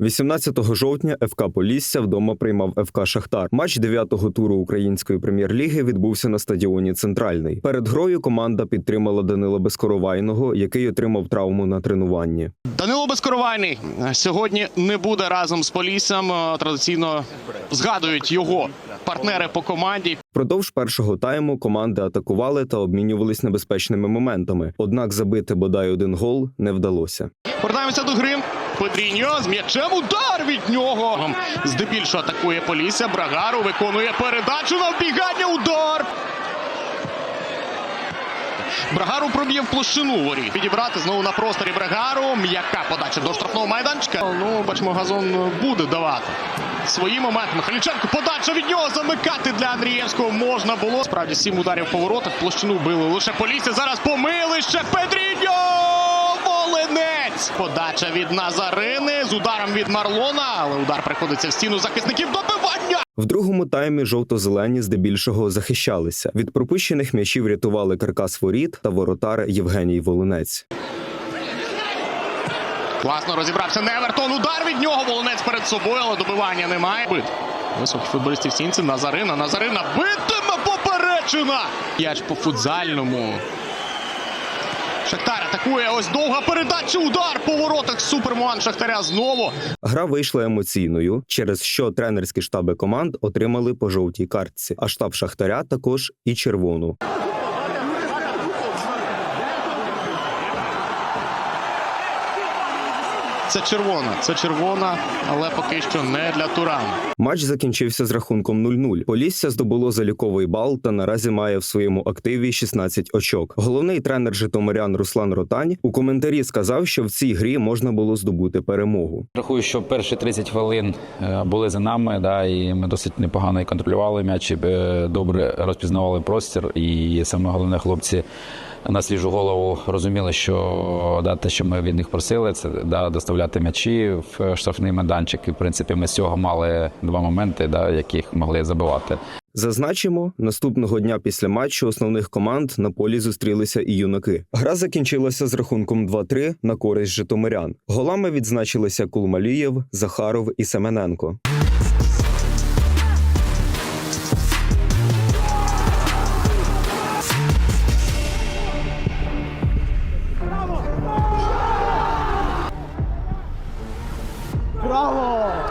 18 жовтня ФК Полісся вдома приймав ФК Шахтар. Матч 9-го туру української прем'єр-ліги відбувся на стадіоні Центральний. Перед грою команда підтримала Данила Безкоровайного, який отримав травму на тренуванні. Данило Безкоровайний сьогодні не буде разом з Поліссям. Е, Традиційно згадують його партнери по команді. Впродовж першого тайму команди атакували та обмінювались небезпечними моментами. Однак забити бодай один гол не вдалося. Повертаємося до гри. Педріньо з м'ячем удар від нього. Здебільшого атакує Полісся. Брагару виконує передачу на вбігання. Удар. Брагару проб'є в площину воріт. Підібрати знову на просторі Брагару. М'яка подача до штрафного майданчика. Ну, бачимо, газон буде давати. Свої моменти. Михайліченко подача від нього замикати для Андрієвського можна було. Справді сім ударів по воротах. Площину били лише Полісся. Зараз помилище. Педріньо! Волинець! Подача від Назарини з ударом від Марлона, але удар приходиться в стіну захисників добивання. В другому таймі жовто-зелені здебільшого захищалися. Від пропущених м'ячів рятували каркас воріт та воротар Євгеній Волинець. Класно розібрався Невертон. Удар від нього. Волонець перед собою, але добивання немає. Бит. Високий футболіст в стінці. Назарина. Назарина битиме поперечина. Яч по футзальному. Шахтар атакує. Ось довга передача. Удар по воротах. Супермуан Шахтаря знову. Гра вийшла емоційною, через що тренерські штаби команд отримали по жовтій картці, а штаб Шахтаря також і червону. Це червона. Це червона, але поки що не для Турана. Матч закінчився з рахунком 0-0. Полісся здобуло заліковий бал та наразі має в своєму активі 16 очок. Головний тренер Житомирян Руслан Ротань у коментарі сказав, що в цій грі можна було здобути перемогу. Рахую, що перші 30 хвилин е, були за нами, да, і ми досить непогано і контролювали м'яч, і, е, добре розпізнавали простір. І саме головне, хлопці на свіжу голову розуміли, що да, те, що ми від них просили, це да, доставляти м'ячі в штрафний майданчик. І в принципі ми з цього мали два моменти, да, яких могли забивати. Зазначимо, наступного дня після матчу основних команд на полі зустрілися і юнаки. Гра закінчилася з рахунком 2-3 на користь Житомирян. Голами відзначилися Кулмалієв, Захаров і Семененко. Bravo!